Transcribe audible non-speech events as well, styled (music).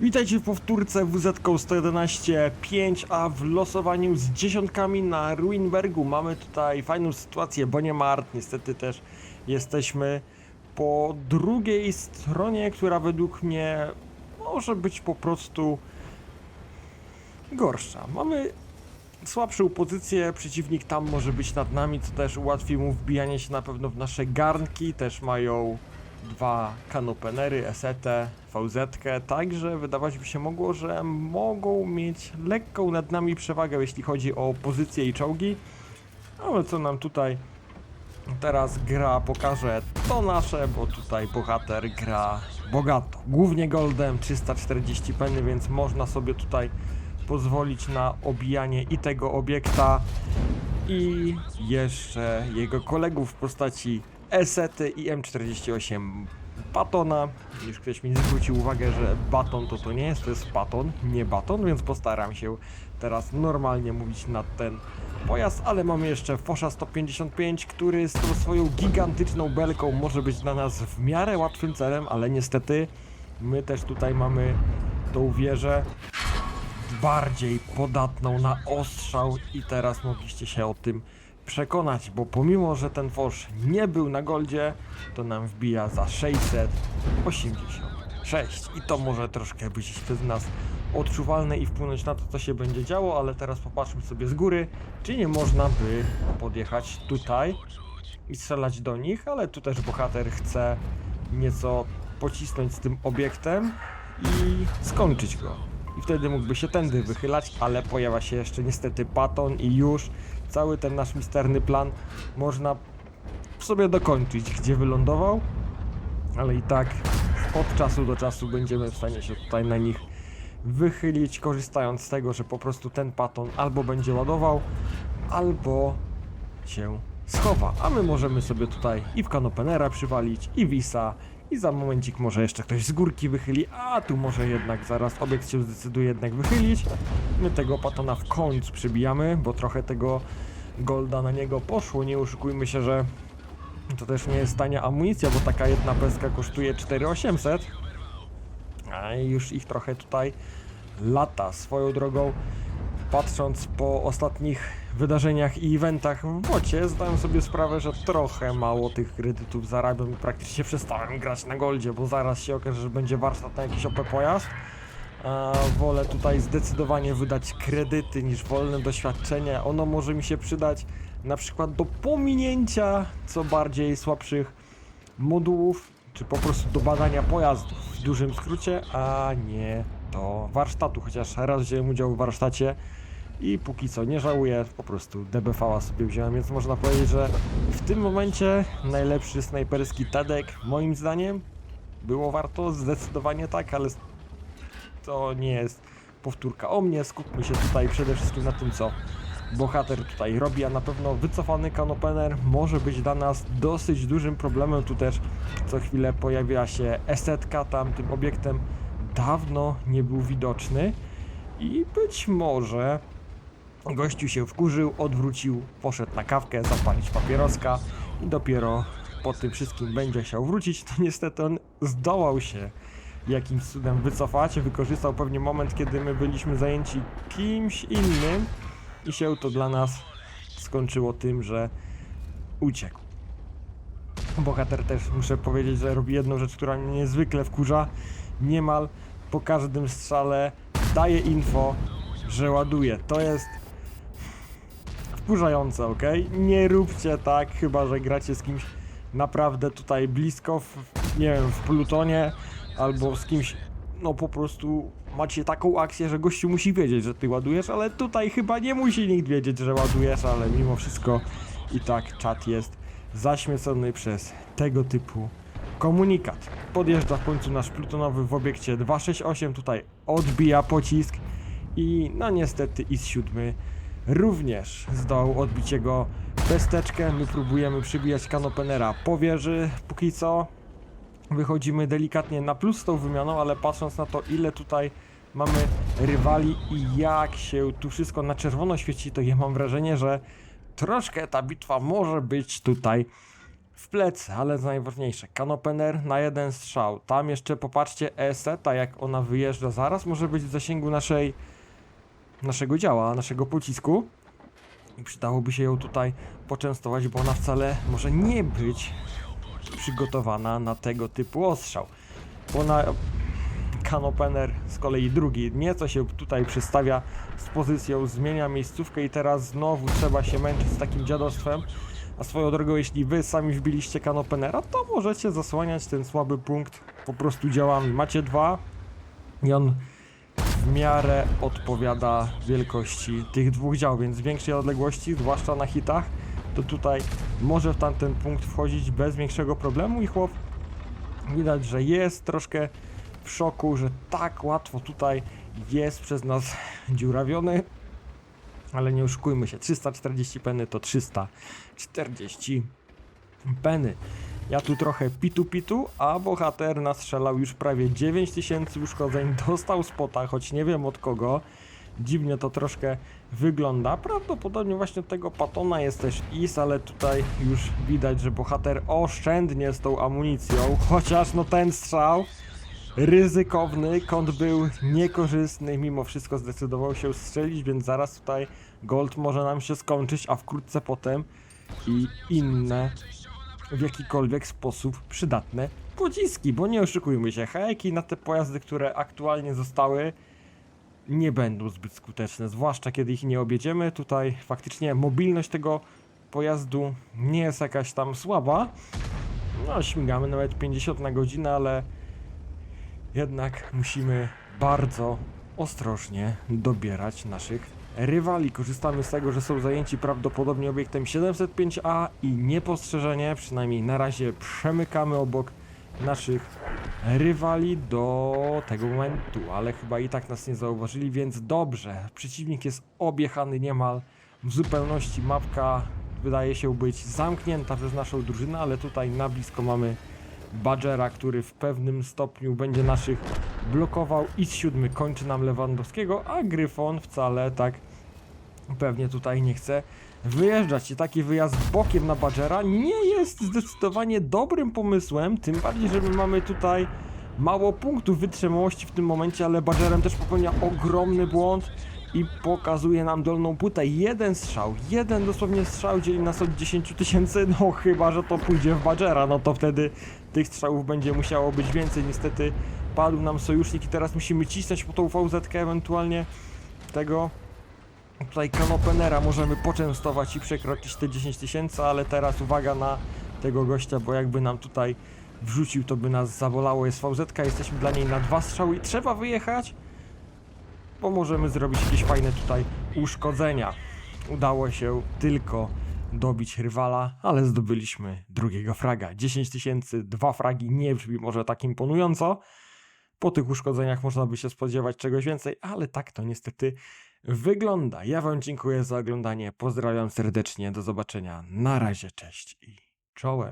Witajcie w powtórce WZ-111-5, a w losowaniu z dziesiątkami na Ruinbergu mamy tutaj fajną sytuację, bo nie niestety też jesteśmy po drugiej stronie, która według mnie może być po prostu gorsza. Mamy słabszą pozycję, przeciwnik tam może być nad nami, co też ułatwi mu wbijanie się na pewno w nasze garnki, też mają dwa kanopenery, esetę, vz także wydawać by się mogło, że mogą mieć lekką nad nami przewagę, jeśli chodzi o pozycję i czołgi, ale co nam tutaj teraz gra pokaże, to nasze, bo tutaj bohater gra bogato, głównie goldem, 340 penny, więc można sobie tutaj pozwolić na obijanie i tego obiekta i jeszcze jego kolegów w postaci Esety i M48 Batona. Już ktoś mi zwrócił uwagę, że baton to to nie jest, to jest baton, nie baton, więc postaram się teraz normalnie mówić na ten pojazd, ale mamy jeszcze Fosza 155, który z tą swoją gigantyczną belką może być dla nas w miarę łatwym celem, ale niestety my też tutaj mamy tą wieżę bardziej podatną na ostrzał i teraz mogliście się o tym przekonać, bo pomimo, że ten Fosz nie był na goldzie, to nam wbija za 686 i to może troszkę być przez nas odczuwalne i wpłynąć na to, co się będzie działo, ale teraz popatrzmy sobie z góry, czy nie można by podjechać tutaj i strzelać do nich, ale tu też bohater chce nieco pocisnąć z tym obiektem i skończyć go. I wtedy mógłby się tędy wychylać, ale pojawia się jeszcze niestety baton i już cały ten nasz misterny plan można sobie dokończyć, gdzie wylądował, ale i tak od czasu do czasu będziemy w stanie się tutaj na nich wychylić, korzystając z tego, że po prostu ten paton albo będzie ładował, albo się schowa. A my możemy sobie tutaj i w kanopenera przywalić, i wisa, i za momencik może jeszcze ktoś z górki wychyli, a tu może jednak zaraz obiekt się zdecyduje jednak wychylić. My tego patona w końcu przybijamy, bo trochę tego golda na niego poszło. Nie oszukujmy się, że to też nie jest tania amunicja, bo taka jedna peska kosztuje 4800. A już ich trochę tutaj lata. Swoją drogą, patrząc po ostatnich wydarzeniach i eventach w bocie, zdałem sobie sprawę, że trochę mało tych kredytów zarabiam i praktycznie przestałem grać na goldzie, bo zaraz się okaże, że będzie warsztat na jakiś OP pojazd. A wolę tutaj zdecydowanie wydać kredyty niż wolne doświadczenie. Ono może mi się przydać na przykład do pominięcia co bardziej słabszych modułów, czy po prostu do badania pojazdów w dużym skrócie, a nie do warsztatu, chociaż raz wziąłem udział w warsztacie i póki co nie żałuję, po prostu DBV-a sobie wziąłem, więc można powiedzieć, że w tym momencie najlepszy snajperski Tadek, moim zdaniem, było warto, zdecydowanie tak, ale to nie jest powtórka o mnie, skupmy się tutaj przede wszystkim na tym, co bohater tutaj robi, a na pewno wycofany kanopener może być dla nas dosyć dużym problemem. Tu też co chwilę pojawia się esetka, tam tym obiektem dawno nie był widoczny i być może gościu się wkurzył, odwrócił, poszedł na kawkę, zapalić papieroska i dopiero po tym wszystkim będzie chciał wrócić, to niestety on zdołał się jakimś cudem wycofać, wykorzystał pewnie moment, kiedy my byliśmy zajęci kimś innym i się to dla nas skończyło tym, że uciekł. Bohater też muszę powiedzieć, że robi jedną rzecz, która mnie niezwykle wkurza. Niemal po każdym strzale daje info, że ładuje. To jest wkurzające, ok? Nie róbcie tak, chyba że gracie z kimś naprawdę tutaj blisko, w, nie wiem, w Plutonie albo z kimś, no po prostu macie taką akcję, że gościu musi wiedzieć, że ty ładujesz, ale tutaj chyba nie musi nikt wiedzieć, że ładujesz, ale mimo wszystko i tak czat jest zaśmiecony przez tego typu komunikat. Podjeżdża w końcu nasz plutonowy w obiekcie 268, tutaj odbija pocisk i no niestety IS-7 również zdołał odbić jego pesteczkę. My próbujemy przybijać kanopenera po wieży, póki co wychodzimy delikatnie na plus z tą wymianą, ale patrząc na to ile tutaj mamy rywali i jak się tu wszystko na czerwono świeci, to ja mam wrażenie, że troszkę ta bitwa może być tutaj w plecy, ale najważniejsze, kanopener na jeden strzał. Tam jeszcze popatrzcie, ESETA jak ona wyjeżdża zaraz, może być w zasięgu naszej, naszego działa, naszego pocisku. I przydałoby się ją tutaj poczęstować, bo ona wcale może nie być przygotowana na tego typu ostrzał. Bo na kanopener z kolei drugi nieco się tutaj przystawia z pozycją, zmienia miejscówkę i teraz znowu trzeba się męczyć z takim dziadostwem. A swoją drogą, jeśli wy sami wbiliście kanopenera, to możecie zasłaniać ten słaby punkt po prostu działami. Macie dwa i on w miarę odpowiada wielkości tych dwóch dział, więc z większej odległości, zwłaszcza na hitach, to tutaj może w tamten punkt wchodzić bez większego problemu i chłop widać, że jest troszkę w szoku, że tak łatwo tutaj jest przez nas dziurawiony. Ale nie oszukujmy się, 340 peny to 340 peny. Ja tu trochę pitu-pitu, a bohater nastrzelał już prawie 9000 uszkodzeń, (laughs) dostał spota, choć nie wiem od kogo. Dziwnie to troszkę wygląda. Prawdopodobnie właśnie od tego patona jest też is, ale tutaj już widać, że bohater oszczędnie z tą amunicją, chociaż no ten strzał ryzykowny, kąt był niekorzystny, mimo wszystko zdecydował się strzelić, więc zaraz tutaj gold może nam się skończyć, a wkrótce potem i inne w jakikolwiek sposób przydatne pociski, bo nie oszukujmy się, hajki na te pojazdy, które aktualnie zostały nie będą zbyt skuteczne, zwłaszcza kiedy ich nie objedziemy. Tutaj faktycznie mobilność tego pojazdu nie jest jakaś tam słaba. No, śmigamy nawet 50 na godzinę, ale jednak musimy bardzo ostrożnie dobierać naszych rywali. Korzystamy z tego, że są zajęci prawdopodobnie obiektem 705A i niepostrzeżenie, przynajmniej na razie przemykamy obok naszych rywali do tego momentu, ale chyba i tak nas nie zauważyli, więc dobrze. Przeciwnik jest objechany niemal w zupełności. Mapka wydaje się być zamknięta przez naszą drużynę, ale tutaj na blisko mamy Badgera, który w pewnym stopniu będzie naszych blokował. I z siódmy kończy nam Lewandowskiego, a Gryfon wcale tak pewnie tutaj nie chce wyjeżdżać. I taki wyjazd bokiem na Badgera nie jest zdecydowanie dobrym pomysłem, tym bardziej, że my mamy tutaj mało punktów wytrzymałości w tym momencie, ale Badgerem też popełnia ogromny błąd i pokazuje nam dolną płytę. Jeden strzał, jeden dosłownie strzał dzieli nas od 10 tysięcy, no chyba, że to pójdzie w Badgera, no to wtedy tych strzałów będzie musiało być więcej. Niestety padł nam sojusznik i teraz musimy cisnąć po tą VZ ewentualnie tego tutaj kanopenera możemy poczęstować i przekroczyć te 10 tysięcy, ale teraz uwaga na tego gościa, bo jakby nam tutaj wrzucił, to by nas zabolało. Jest VZ, jesteśmy dla niej na dwa strzały i trzeba wyjechać, bo możemy zrobić jakieś fajne tutaj uszkodzenia. Udało się tylko dobić rywala, ale zdobyliśmy drugiego fraga. 10 tysięcy, dwa fragi nie brzmi może tak imponująco. Po tych uszkodzeniach można by się spodziewać czegoś więcej, ale tak to niestety wygląda. Ja Wam dziękuję za oglądanie. Pozdrawiam serdecznie. Do zobaczenia. Na razie, cześć i czołem.